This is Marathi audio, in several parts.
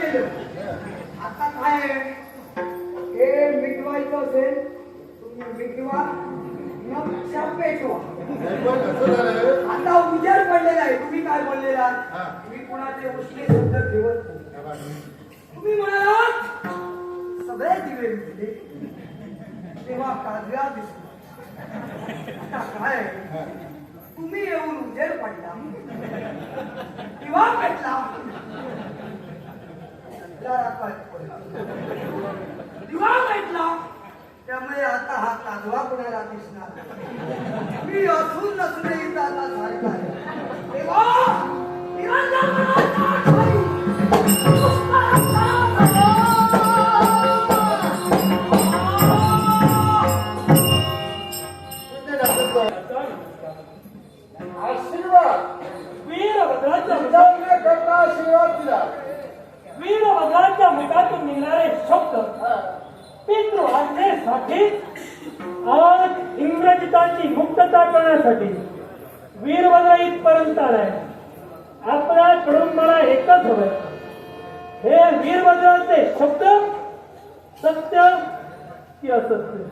आता काय हे मिटवायचं असेल तुम्ही मिटवा नक्षा पेटवा. आता उजेड पडलेला आहे. तुम्ही काय बोललेला? मी कुणाचे उष्णे शब्द ठेवत तुम्ही म्हणालात सगळे दिवे मिटले. तेव्हा काजव्या दिसला. आता काय तुम्ही येऊन उजेड पडला. किंवा पेटला. दिवा पेटला त्यामुळे आता हा काजवा कुणाला दिसणार. मी असून नसूनही त्याला सारखा आहे. पितृ आज इंग्रजितांची मुक्तता करण्यासाठी वीरवजा इथपर्यंत आलाय. आपल्याकडून मला एकच हवंय. हे वीरभद्राचे शब्द सत्य की असत्य?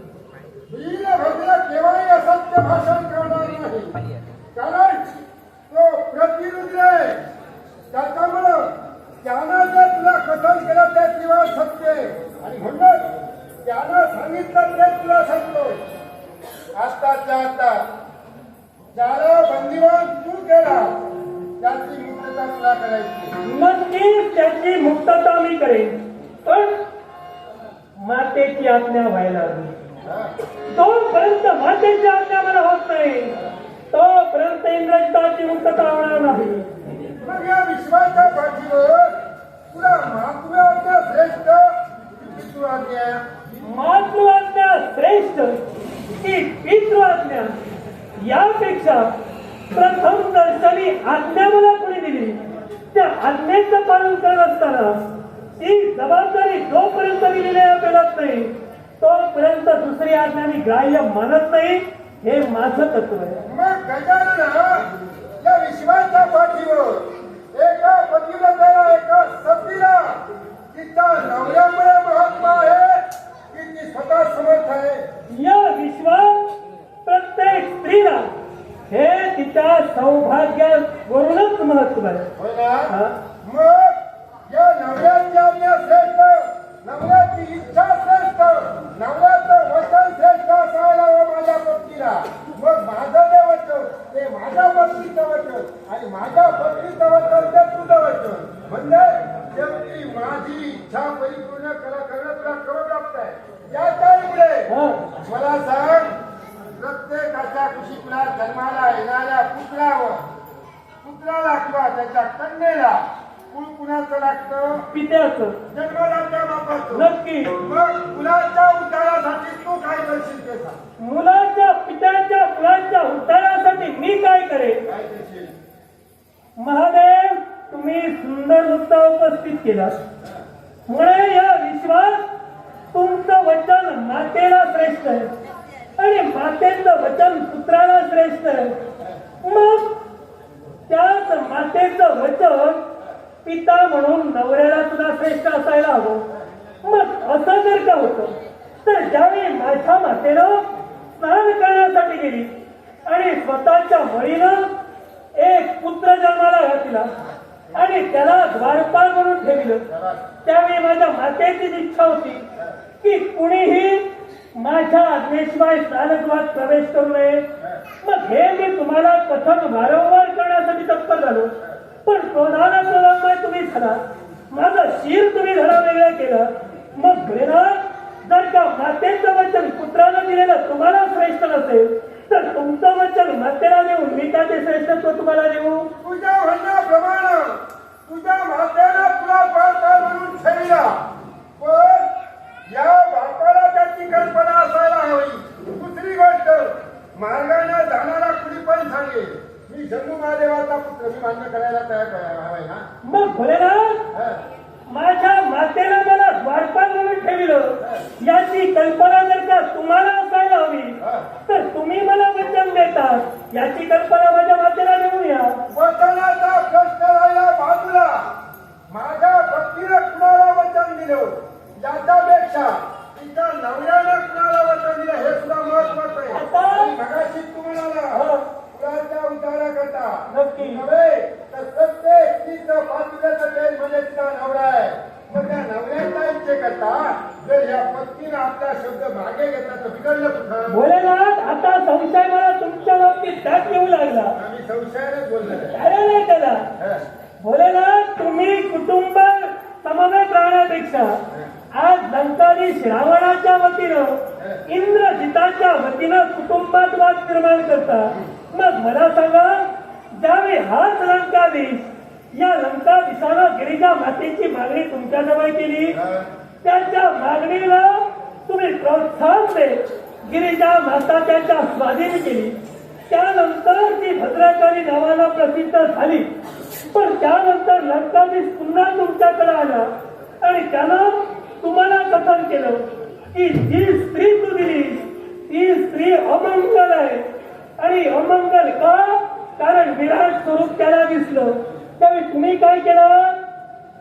वीरभद्र केवळ असत्य भाषण करणार नाही. कारण तो प्रतिरुद्र आहे. त्याच्यामुळं त्यानं जर तुला कथन केलं ते किंवा सत्य आणि म्हणून त्यानं सांगितलं ते तुला सांगतो. आताच्या आता ज्याला बंदिवान तू केला त्याची मुक्तता तुला करायची. नक्कीच त्याची मुक्तता मी करेन. पण मातेची आज्ञा व्हायला हवी. तोपर्यंत मातेची आज्ञा मला होत नाही. तोपर्यंत इंग्रजांची मुक्तता होणार नाही. मग या विश्वाच्या पाठीवर तुला महात्म्य आज्ञा श्रेष्ठ मातृआज्ञा श्रेष्ठ की पितृआज्ञा. यापेक्षा प्रथम दर्शनी आज्ञा मला कोणी दिली. त्या आज्ञेचं पालन करत असताना ती जबाबदारी जोपर्यंत दिलेली आहे मिळत नाही. तोपर्यंत दुसरी आज्ञा मी ग्राह्य मानत नाही. हे माझं तत्व आहे. मग गजानन या विश्वाच्या पाठीवर एका पतिव्रतेला एका सतीला तिच्या नवऱ्यामुळे महात्मा आहे की ती स्वतः समर्थ आहे या विश्वात प्रत्येक स्त्रीला हे तिच्या सौभाग्यावरूनच महत्त्व आहे होय ना हा? मग या नवऱ्याची आज्ञा श्रेष्ठ नवऱ्याची इच्छा श्रेष्ठ नवऱ्याचं वचन श्रेष्ठ असायला हवं माझ्या पत्नीला मग माझं जे वचन ते माझ्या पत्नीचं वचन आणि माझ्या पत्नीचं वचन ते तुझं वचन म्हणजे शेवटी माझी इच्छा परिपूर्ण करा करणं तुला करू लागतंय या त्यामुळे हा. मला सांग प्रत्येकाच्या कुशीला जन्माला येणाऱ्या पुत्रावर पुत्राला किंवा त्याच्या कन्येला कुळ कुणाचं लागतं? पित्याचं. जन्माला त्या बापाचं. नक्की. मग मुलाच्या उद्धारासाठी तू काय करशील ते सांग. मुलाच्या पित्याच्या मुलाच्या उद्धारासाठी मी काय करेन? काय करशील? महादेव तुम्ही सुंदर मुद्दा उपस्थित केला मुळे या विश्वास तुमचं वचन मातेला श्रेष्ठ आहे. आणि मातेचं वचन पुत्राला श्रेष्ठ आहे. मग त्याच मातेचं वचन पिता म्हणून नवऱ्याला सुद्धा श्रेष्ठ असायला हवं. मग असं जर का होतं तर ज्यावेळी माझ्या मातेनं स्नान करण्यासाठी गेली आणि स्वतःच्या मळीनं एक पुत्र जन्माला घातला आणि त्याला द्वारपाल म्हणून ठेवलं त्यावेळी माझ्या मातेची इच्छा होती की कुणीही माझ्या आज्ञेशिवाय स्नानगृहात प्रवेश करू नये. मग हे मी तुम्हाला कथन वारंवार करण्यासाठी तत्पर झालो. पण क्रोधाला क्रोधामुळे तुम्ही झाला? माझं शिर तुम्ही धडा वेगळं केलं. मग घेणार जर का मातेचं वचन पुत्राला दिलेलं तुम्हाला श्रेष्ठ नसेल तर तुमचं वचन मातेला देऊन मी त्याचे श्रेष्ठत्व तुम्हाला देऊ तुझ्या म्हणण्याप्रमाणे तुझ्या मातेनं तुला बाळकाळ म्हणून ठेवला पण या बापाला त्याची कल्पना असायला हवी दुसरी गोष्ट मार्गाने जाणारा कुणी पण सांगेल. मी जम्मू महादेवाचा पुत्र मी मान्य करायला तयार हवाय ना? मग भोलेनाथ हा. माझ्या मातेला मला द्वारपाल म्हणून ठेवलं. याची कल्पना जर का तुम्हाला असायला हवी तर तुम्ही मला वचन देतात याची कल्पना माझ्या मातेला देऊया. वचनाचा प्रश्न राहिला बाजूला. माझ्या दिलं? याच्यापेक्षा तिच्या नवऱ्यानं कुणाला वचन दिलं हे सुद्धा महत्वाचं आहे आता? आणि मगाशी तू म्हणाला. कुणाच्या उद्धारा करता नक्की. नव्हे तर प्रत्येक पाचव्याचं म्हणजे तिचा नवरा आहे मग त्या नवऱ्याचा इच्छे करता जर या पत्नीनं आपला शब्द मागे घेतला तर बिघडलं कुठं भोलेनाथ आता संशय मला तुमच्या बाबतीत त्यात येऊ लागला आम्ही संशयानेच बोललो काय नाही त्याला. भोलेनाथ तुम्ही कुटुंब समवेत राहण्यापेक्षा आज लंकाधीश रावणाच्या वतीनं इंद्रजिताच्या वतीनं कुटुंबात वाद निर्माण करता मग मला सांगा ज्यावेळी हाच लंकाधीश या लंकाधीशानं गिरिजा मातेची मागणी तुमच्याजवळ केली. त्यांच्या मागणीला तुम्ही प्रोत्साहन देत गिरिजा माता त्यांच्या स्वाधीन केली. त्यानंतर ती भद्रकाली नावाला प्रसिद्ध झाली. पण त्यानंतर लंकाधीश पुन्हा तुमच्याकडे आला. आणि त्यानं तुम्हाला कथन केलं की जी स्त्री तू दिलीस ती स्त्री अमंगल आहे. आणि अमंगल का? कारण विराट स्वरूप त्याला दिसलं. त्यावेळी तुम्ही काय केलं?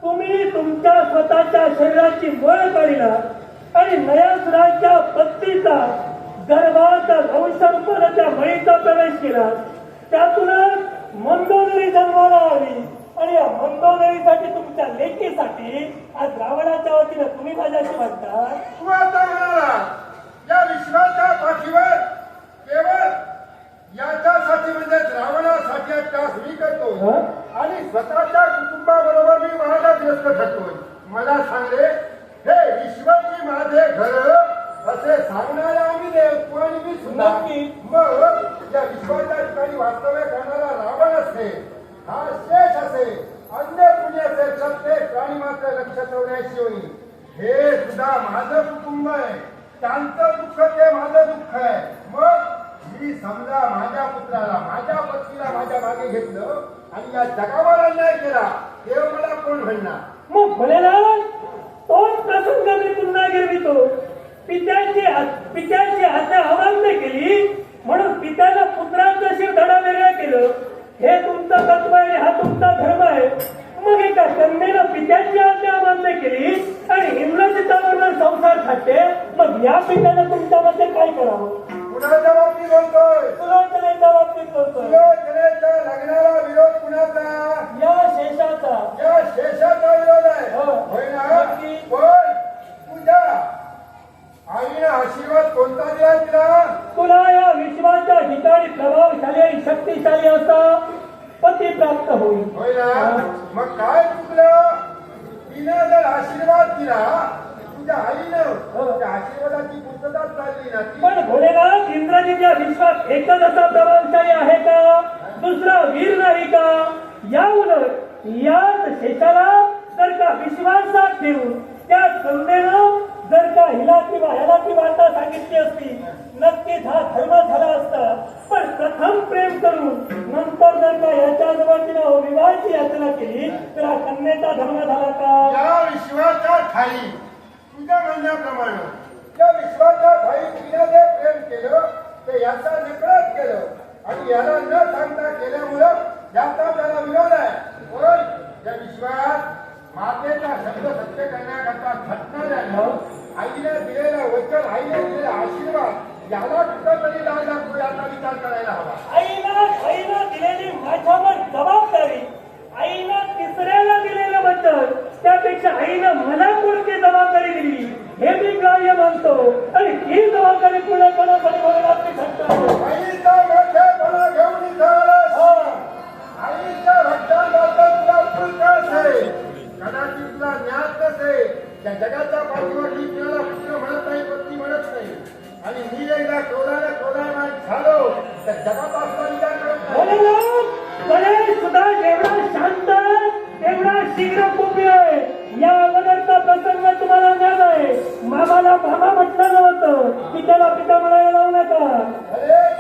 तुम्ही तुमच्या स्वतःच्या शरीराची मळ काढला आणि नयासुराच्या पत्नीचा गर्भात त्या मळीचा प्रवेश केला. त्यातूनच मंदोदरी जन्माला आली. आणि या मंदोदरीसाठी तुमच्या लेखीसाठी आज रावणाच्या वतीनं तुम्ही माझ्याशी म्हणता. या विश्वाच्या पाठीवर केवळ याच्यासाठी म्हणजे रावणासाठी त्रास मी करतो? आणि स्वतःच्या कुटुंबाबरोबर मी महाराजग्रस्त ठरतोय मला सांगले हे विश्वची माझे घर असे सांगणारे आम्ही देव तू आणि मी सुद्धा नक्की. मग या विश्वाच्या ठिकाणी वास्तव्य करणारा रावण असते हा शेष असे अन्य पुण्य असे प्रत्येक प्राणी मात्र लक्ष ठेवण्याची होईल हे सुद्धा माझं कुटुंब आहे त्यांचं दुःख ते माझं दुःख आहे मग मी समजा माझ्या पुत्राला माझ्या पत्नीला माझ्या मागे घेतलं आणि या जगावर अन्याय केला. देव मला कोण म्हणणार? मग भोलेनाथ तोच प्रसंग मी पुन्हा गिरवितो पित्याची पित्याची हत्या अवलंब केली म्हणून पित्याला पुत्रांचं शिव धडा वेगळं केलं. हे तुमचं तत्व आहे हा तुमचा धर्म आहे. मग एका कन्येनं पित्याची आज्ञा अमान्य केली आणि इंद्रजिताबरोबर संसार खाते मग या पित्यानं तुमच्यामध्ये काय करावं? कुणाच्या बाबतीत बोलतोय सुलोचनेच्या बाबतीत बोलतोय सुलोचनेच्या लग्नाला विरोध कुणाचा? या शेषाचा. या शेषाचा विरोध आहे. हो. होय ना. पण तुझ्या आईने आशीर्वाद कोणता दिला तिला? तुला या विश्वाच्या ठिकाणी प्रभावशाली आणि शक्तिशाली असा पती प्राप्त होईल. होय ना मग काय चुकलं? तिने जर आशीर्वाद दिला तुझ्या आईनं त्या आशीर्वादाची पूर्तता चालली ना ती. पण भोलेनाथ इंद्रजित या विश्वात एकच असा प्रभावशाली आहे का? दुसरा वीर नाही का? या उलट याच शेषाला जर का विश्वासात ठेवून त्या करुणेनं जर का हिला किंवा ह्याला ती वार्ता सांगितली असती नक्कीच हा धर्म झाला असता. पण प्रथम प्रेम करून नंतर जर का याच्या जवळ तिनं विवाहाची याचना केली तर हा कन्येचा धर्म झाला का? या विश्वाच्या ठाई. तुझ्या म्हणण्याप्रमाणे त्या विश्वाच्या भाई तिने जे प्रेम केलं ते याचा नकळत केलं. आणि याला न सांगता केल्यामुळं याचा त्याला विरोध आहे. पण त्या विश्वात मातेचा शब्द सत्य करण्याकरता झटणाऱ्यानं आईने दिलेलं वचन आईने दिलेला आशीर्वाद याला कुठं तरी लागला तो याचा विचार करायला हवा. आईनं आईनं दिलेली माझ्यावर जबाबदारी आईनं तिसऱ्याला दिलेलं वचन त्यापेक्षा आईनं मला कोणती जबाबदारी दिली हे मी ग्राह्य मानतो. आणि ही जबाबदारी पूर्ण करण्यासाठी मला रात्री सांगतो जगाच्या पाठीवर मी पुत्र म्हणत नाही पत्नी म्हणत नाही. आणि मी एकदा क्रोधाने क्रोधायमान झालो तर जगापासून विचार करत नाही. भोलेनाथ, गणेश सुद्धा जेवढा बाबाला मामा म्हटलं नव्हतं. पित्याला पिता म्हणायला लावू नका.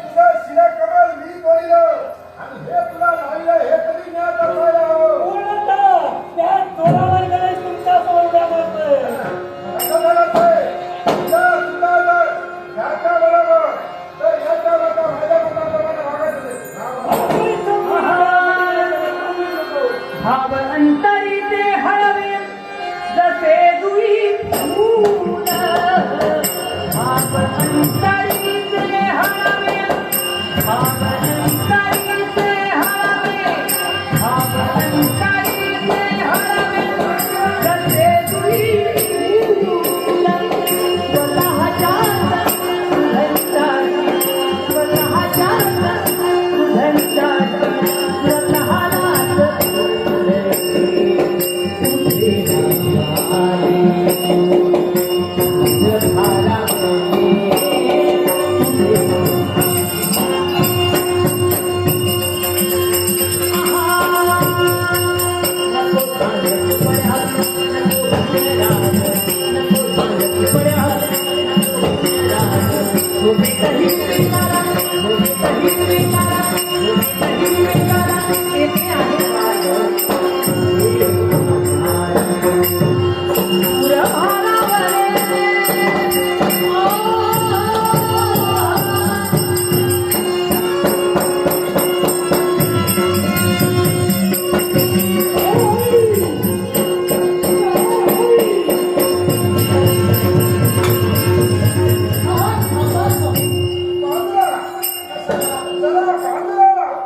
Daddy.